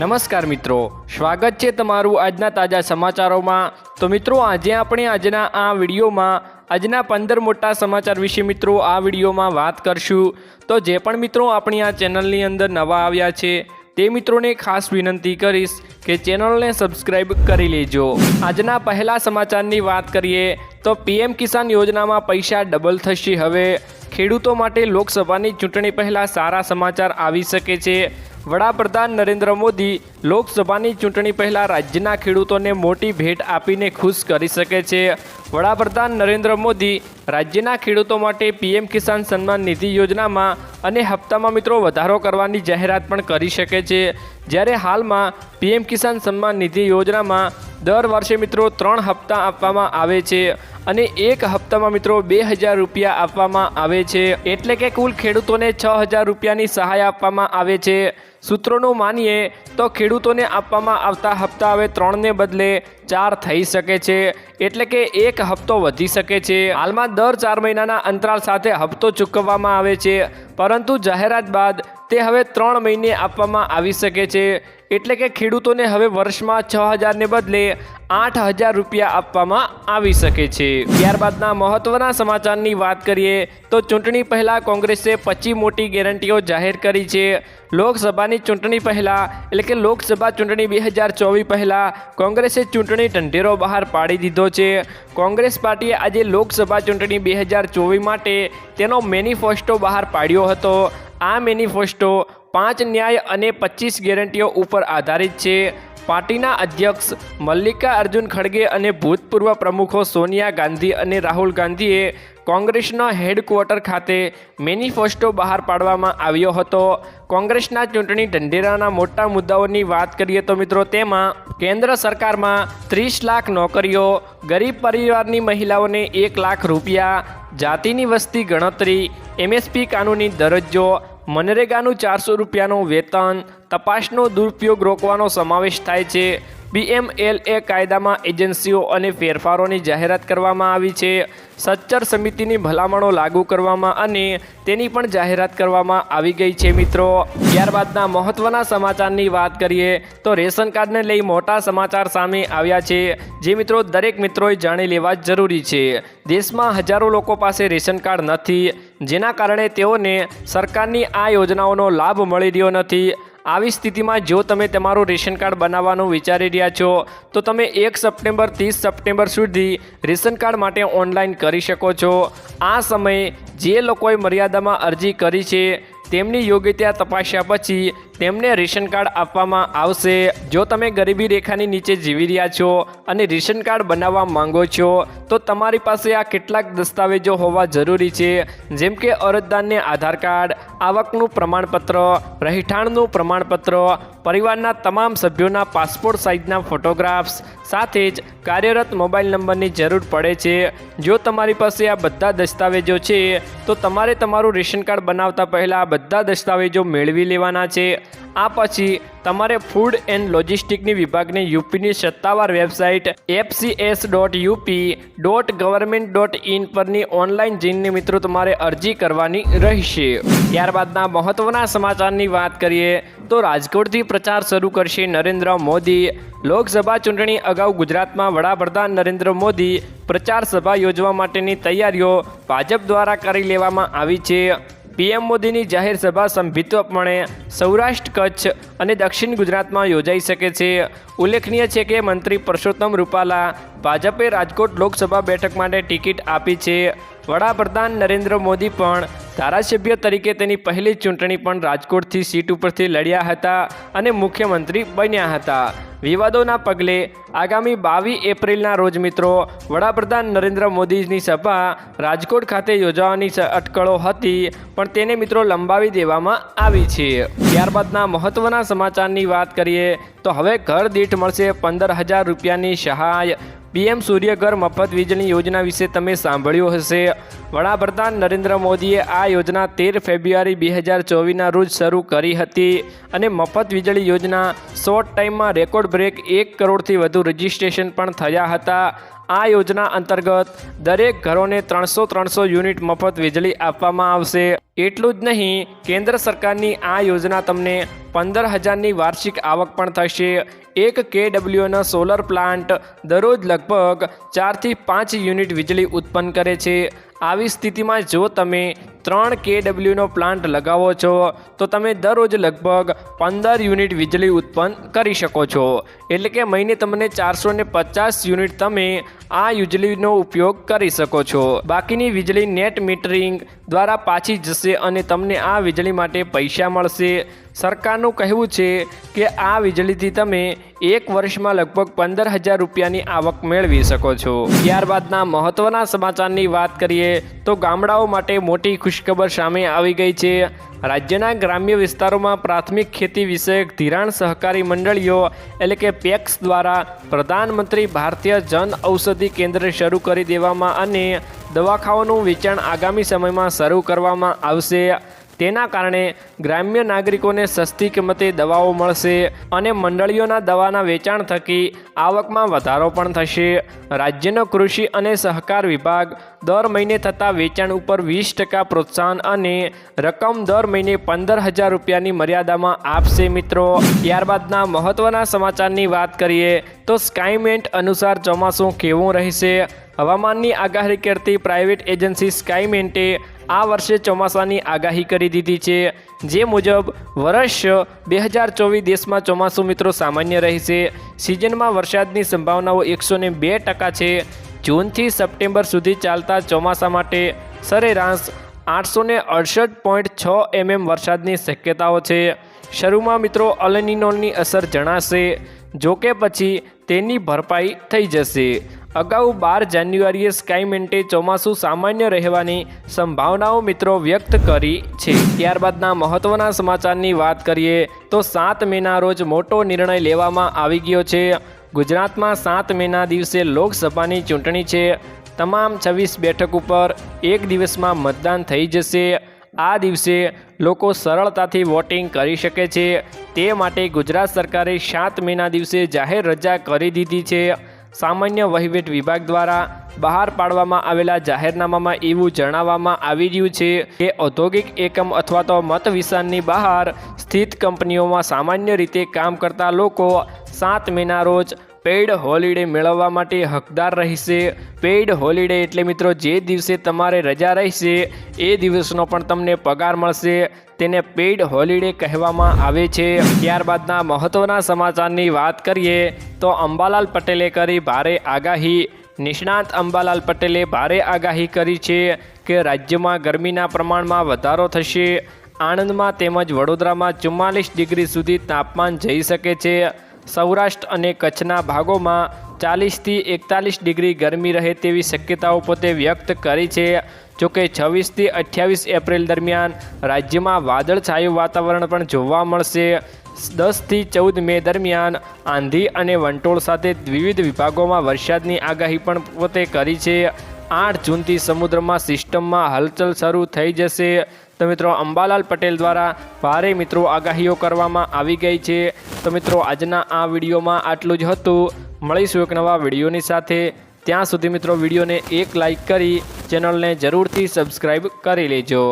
નમસ્કાર મિત્રો, સ્વાગત છે તમારું આજના તાજા સમાચારોમાં. તો મિત્રો, આજે આપણે આજના આ વિડીયોમાં, આજના પંદર મોટા સમાચાર વિશે મિત્રો આ વિડીયોમાં વાત કરશું. તો જે પણ મિત્રો આપણી આ ચેનલની અંદર નવા આવ્યા છે, તે મિત્રોને ખાસ વિનંતી કરીશ કે ચેનલને સબસ્ક્રાઈબ કરી લેજો. આજના પહેલા સમાચારની વાત કરીએ, તો પીએમ કિસાન યોજનામાં પૈસા ડબલ થશે હવે. ખેડૂતો માટે લોકસભાની ચૂંટણી પહેલાં સારા સમાચાર આવી શકે છે. વડાપ્રધાન નરેન્દ્ર મોદી લોકસભાની ચૂંટણી પહેલાં રાજ્યના ખેડૂતોને મોટી ભેટ આપીને ખુશ કરી શકે છે. વડાપ્રધાન નરેન્દ્ર મોદી રાજ્યના ખેડૂતો માટે પીએમ કિસાન સન્માન નિધિ યોજનામાં અને હપ્તામાં મિત્રો વધારો કરવાની જાહેરાત પણ કરી શકે છે. જ્યારે હાલમાં પીએમ કિસાન સન્માન નિધિ યોજનામાં દર વર્ષે મિત્રો ત્રણ હપ્તા આપવામાં આવે છે. અને એક હપ્તામાં મિત્રો બે હજાર રૂપિયા આપવામાં આવે છે. એટલે કે કુલ ખેડૂતોને છ હજાર રૂપિયાની સહાય આપવામાં આવે છે. સૂત્રોનું માનીએ તો ખેડૂતોને આપવામાં આવતા હપ્તા હવે ત્રણને બદલે ચાર થઈ શકે છે. એટલે કે એક હપ્તો વધી શકે છે. હાલમાં દર ચાર મહિનાના અંતરાલ સાથે હપ્તો ચૂકવવામાં આવે છે. પરંતુ જાહેરાત બાદ તે હવે ત્રણ મહિને આપવામાં આવી શકે છે. એટલે કે ખેડૂતોને હવે વર્ષમાં છ હજારને બદલે આઠ હજાર રૂપિયા આપવામાં આવી શકે છે. ત્યારબાદના મહત્વના સમાચારની વાત કરીએ તો ચૂંટણી પહેલાં કોંગ્રેસે પચી મોટી ગેરંટીઓ જાહેર કરી છે. લોકસભાની ચૂંટણી પહેલાં એટલે કે લોકસભા ચૂંટણી બે હજાર ચોવીસ પહેલાં કોંગ્રેસે ચૂંટણી ઢંઢેરો બહાર પાડી દીધો છે. કોંગ્રેસ પાર્ટીએ આજે લોકસભા ચૂંટણી બે હજાર ચોવીસ માટે તેનો મેનિફેસ્ટો બહાર પાડ્યો હતો. આ મેનિફેસ્ટો પાંચ ન્યાય અને પચીસ ગેરંટીઓ ઉપર આધારિત છે. પાર્ટીના અધ્યક્ષ મલ્લિકા અર્જુન ખડગે અને ભૂતપૂર્વ પ્રમુખો સોનિયા ગાંધી અને રાહુલ ગાંધીએ કોંગ્રેસના હેડક્વાર્ટર ખાતે મેનિફેસ્ટો બહાર પાડવામાં આવ્યો હતો. કોંગ્રેસના ચૂંટણી ઢંઢેરાના મોટા મુદ્દાઓની વાત કરીએ તો મિત્રો તેમાં કેન્દ્ર સરકારમાં ત્રીસ લાખ નોકરીઓ, ગરીબ પરિવારની મહિલાઓને એક લાખ રૂપિયા જાતિની વસ્તી ગણતરી એમએસપી કાનૂની દરજ્જો, મનરેગાનું ચારસો રૂપિયાનું વેતન, તપાસનો દુરુપયોગ રોકવાનો સમાવેશ થાય છે. બીએમએલએ કાયદામાં એજન્સીઓ અને ફેરફારોની જાહેરાત કરવામાં આવી છે. સચ્ચર સમિતિની ભલામણો લાગુ કરવામાં અને તેની પણ જાહેરાત કરવામાં આવી ગઈ છે મિત્રો. ત્યારબાદના મહત્ત્વના સમાચારની વાત કરીએ તો રેશન કાર્ડને લઈ મોટા સમાચાર સામે આવ્યા છે. જે મિત્રો દરેક મિત્રોએ જાણી લેવા જરૂરી છે. દેશમાં હજારો લોકો પાસે રેશન કાર્ડ નથી. જેના કારણે તેઓને સરકારની આ યોજનાઓનો લાભ મળી રહ્યો નથી. આવી સ્થિતિમાં જો તમે તમારું રેશન કાર્ડ બનાવવાનું વિચારી રહ્યા છો, તો તમે એક સપ્ટેમ્બર ત્રીસ સપ્ટેમ્બર સુધી રેશન કાર્ડ માટે ઓનલાઈન કરી શકો છો. આ સમયે જે લોકોએ મર્યાદામાં અરજી કરી છે તેમની યોગ્યતા તપાસ્યા પછી તેમને રેશન કાર્ડ આપવામાં આવશે. જો તમે ગરીબી રેખાની નીચે જીવી રહ્યા છો અને રેશન કાર્ડ બનાવવા માંગો છો, તો તમારી પાસે આ કેટલાક દસ્તાવેજો હોવા જરૂરી છે. જેમ કે અરજદારને આધાર કાર્ડ, આવકનું પ્રમાણપત્ર, રહેઠાણનું પ્રમાણપત્ર પરિવારના તમામ સભ્યોના પાસપોર્ટ સાઇઝના ફોટોગ્રાફ્સ, સાથે જ કાર્યરત મોબાઈલ નંબરની જરૂર પડે છે. જો તમારી પાસે આ બધા દસ્તાવેજો છે, તો તમારે તમારું રેશન કાર્ડ બનાવતા પહેલાં આ બધા દસ્તાવેજો મેળવી લેવાના છે. આ પછી તમારે ફૂડ એન્ડ લોજિસ્ટિકની વિભાગની યુપીની સત્તાવાર website FCS dot UP dot government dot in પરની ઓનલાઈન જીનની મિત્રો તમારે અરજી કરવાની રહેશે. ત્યારબાદના મહત્ત્વના સમાચારની વાત કરીએ તો રાજકોટથી પ્રચાર શરૂ કરશે નરેન્દ્ર મોદી. લોકસભા ચૂંટણી અગાઉ ગુજરાતમાં વડાપ્રધાન નરેન્દ્ર મોદી પ્રચાર સભા યોજવા માટેની તૈયારીઓ ભાજપ દ્વારા કરી લેવામાં આવી છે. પીએમ મોદીની જાહેર સભા સંભિત્વપણે સૌરાષ્ટ્ર, કચ્છ અને દક્ષિણ ગુજરાતમાં યોજાઈ શકે છે. ઉલ્લેખનીય છે કે મંત્રી પરસોત્તમ રૂપાલા ભાજપે રાજકોટ લોકસભા બેઠક માટે ટિકિટ આપી છે. વડાપ્રધાન નરેન્દ્ર મોદી પણ ધારાસભ્ય તરીકે તેની પહેલી ચૂંટણી પણ રાજકોટથી સીટ ઉપરથી લડ્યા હતા અને મુખ્યમંત્રી બન્યા હતા. વિવાદોના પગલે આગામી બાવીસ એપ્રિલના રોજ મિત્રો વડાપ્રધાન નરેન્દ્ર મોદીની સભા રાજકોટ ખાતે યોજવાની અટકળો હતી, પણ તેને મિત્રો લંબાવી દેવામાં આવી છે. ત્યારબાદના મહત્ત્વના સમાચારની વાત કરીએ તો હવે ઘર દીઠ મળશે પંદર હજાર રૂપિયાની સહાય પીએમ સૂર્યઘર મફત વીજળી યોજના વિશે તમે સાંભળ્યું હશે. વડાપ્રધાન નરેન્દ્ર મોદીએ આ યોજના તેર ફેબ્રુઆરી બે હજાર ચોવીસના રોજ શરૂ કરી હતી અને મફત વીજળી યોજના શોર્ટ ટાઈમમાં રેકોર્ડ બ્રેક એક કરોડથી વધુ રજિસ્ટ્રેશન પણ થયા હતા. આ યોજના અંતર્ગત દરેક ઘરોને ત્રણસો ત્રણસો યુનિટ મફત વીજળી આપવામાં આવશે. એટલું જ નહીં, કેન્દ્ર સરકારની આ યોજના તમને પંદર હજારની વાર્ષિક આવક પણ થશે. એક કેડબ્લ્યુનો સોલર પ્લાન્ટ દરરોજ લગભગ ચારથી પાંચ યુનિટ વીજળી ઉત્પન્ન કરે છે. આવી સ્થિતિમાં જો તમે ત્રણ કેડબ્લ્યુનો પ્લાન્ટ લગાવો છો, તો તમે દરરોજ લગભગ પંદર યુનિટ વીજળી ઉત્પન્ન કરી શકો છો. એટલે કે મહિને તમને ચારસો ને પચાસ યુનિટ તમે આ વીજળીનો ઉપયોગ કરી શકો છો. બાકીની વીજળી નેટ મીટરિંગ દ્વારા પાછી જશે અને તમને આ વીજળી માટે પૈસા મળશે. સરકારનું કહેવું છે કે આ વીજળીથી તમે એક વર્ષમાં લગભગ પંદર હજાર રૂપિયાની આવક મેળવી શકો છો. ત્યારબાદના મહત્ત્વના સમાચારની વાત કરીએ, તો ગામડાઓ માટે મોટી ખુશખબર સામે આવી ગઈ છે. રાજ્યના ગ્રામ્ય વિસ્તારોમાં પ્રાથમિક ખેતી વિષયક ધિરાણ સહકારી મંડળીઓ, એટલે કે પેક્સ દ્વારા પ્રધાનમંત્રી ભારતીય જન ઔષધિ કેન્દ્ર શરૂ કરી દેવામાં અને દવાખાઓનું વેચાણ આગામી સમયમાં શરૂ કરવામાં આવશે. તેના કારણે ગ્રામ્ય નાગરિકોને સસ્તી કિંમતે દવાઓ મળશે અને મંડળીઓના દવાના વેચાણ થકી આવકમાં વધારો પણ થશે. રાજ્યનો કૃષિ અને સહકાર વિભાગ દર મહિને થતા વેચાણ ઉપર વીસ ટકા પ્રોત્સાહન અને રકમ દર મહિને પંદર હજાર રૂપિયાની મર્યાદામાં આપશે મિત્રો. ત્યારબાદના મહત્ત્વના સમાચારની વાત કરીએ તો સ્કાયમેન્ટ અનુસાર ચોમાસું કેવું રહેશે? હવામાનની આગાહી કરતી પ્રાઇવેટ એજન્સી સ્કાયમેન્ટે આ વર્ષે ચોમાસાની આગાહી કરી દીધી છે. જે મુજબ, વર્ષ બે હજાર ચોવીસ દેશમાં ચોમાસું મિત્રો સામાન્ય રહેશે. સિઝનમાં વરસાદની સંભાવનાઓ એકસો બે ટકા છે. જૂનથી સપ્ટેમ્બર સુધી ચાલતા ચોમાસા માટે સરેરાશ આઠસો અડસઠ પોઈન્ટ છ એમએમ વરસાદની શક્યતાઓ છે. શરૂમાં મિત્રો અલનિનોની અસર જણાશે. જોકે પછી તેની ભરપાઈ થઈ જશે. અગાઉ બાર જાન્યુઆરીએ સ્કાયમેન્ટે ચોમાસું સામાન્ય રહેવાની સંભાવનાઓ મિત્રો વ્યક્ત કરી છે. ત્યારબાદના મહત્ત્વના સમાચારની વાત કરીએ તો સાત મેના રોજ મોટો નિર્ણય લેવામાં આવી ગયો છે. ગુજરાતમાં સાત મેના દિવસે લોકસભાની ચૂંટણી છે. તમામ છવ્વીસ બેઠક ઉપર એક દિવસમાં મતદાન થઈ જશે. આ દિવસે લોકો સરળતાથી વોટિંગ કરી શકે છે. તે માટે ગુજરાત સરકારે સાત મેના દિવસે જાહેર રજા કરી દીધી છે. સામાન્ય વહીવટ વિભાગ દ્વારા બહાર પાડવામાં આવેલા જાહેરનામામાં એવું જણાવવામાં આવી રહ્યું છે કે ઔદ્યોગિક એકમ અથવા તો મત વિસ્તારની બહાર સ્થિત કંપનીઓમાં સામાન્ય રીતે કામ કરતા લોકો સાત મેના રોજ પેઇડ હોલિડે મેળવવા માટે હકદાર રહેશે. પેઇડ હોલિડે એટલે મિત્રો જે દિવસે તમારે રજા રહેશે, એ દિવસનો પણ તમને પગાર મળશે. તેને પેઇડ હોલિડે કહેવામાં આવે છે. ત્યારબાદના મહત્ત્વના સમાચારની વાત કરીએ, તો અંબાલાલ પટેલે કરી ભારે આગાહી. નિષ્ણાત અંબાલાલ પટેલે ભારે આગાહી કરી છે કે રાજ્યમાં ગરમીના પ્રમાણમાં વધારો થશે. આણંદમાં તેમજ વડોદરામાં ચુમ્માલીસ ડિગ્રી સુધી તાપમાન જઈ શકે છે. સૌરાષ્ટ્ર અને કચ્છના ભાગોમાં ચાલીસથી એકતાલીસ ડિગ્રી ગરમી રહે તેવી શક્યતાઓ પોતે વ્યક્ત કરી છે. જોકે છવ્વીસથી અઠ્યાવીસ એપ્રિલ દરમિયાન રાજ્યમાં વાદળછાયું વાતાવરણ પણ જોવા મળશે. દસથી ચૌદ મે દરમિયાન આંધી અને વંટોળ સાથે વિવિધ વિભાગોમાં વરસાદની આગાહી પણ પોતે કરી છે. આઠ જૂનથી સમુદ્રમાં સિસ્ટમમાં હલચલ શરૂ થઈ જશે. તો મિત્રો, અંબાલાલ પટેલ દ્વારા ભારે મિત્રો આગાહીઓ કરવામાં આવી ગઈ છે. તો મિત્રો, આજના આ વિડીયોમાં આટલું જ હતું. મળીશું એક નવા વિડીયોની સાથે. ત્યાં સુધી મિત્રો, વિડીયોને એક લાઈક કરી ચેનલને જરૂરથી સબસ્ક્રાઈબ કરી લેજો.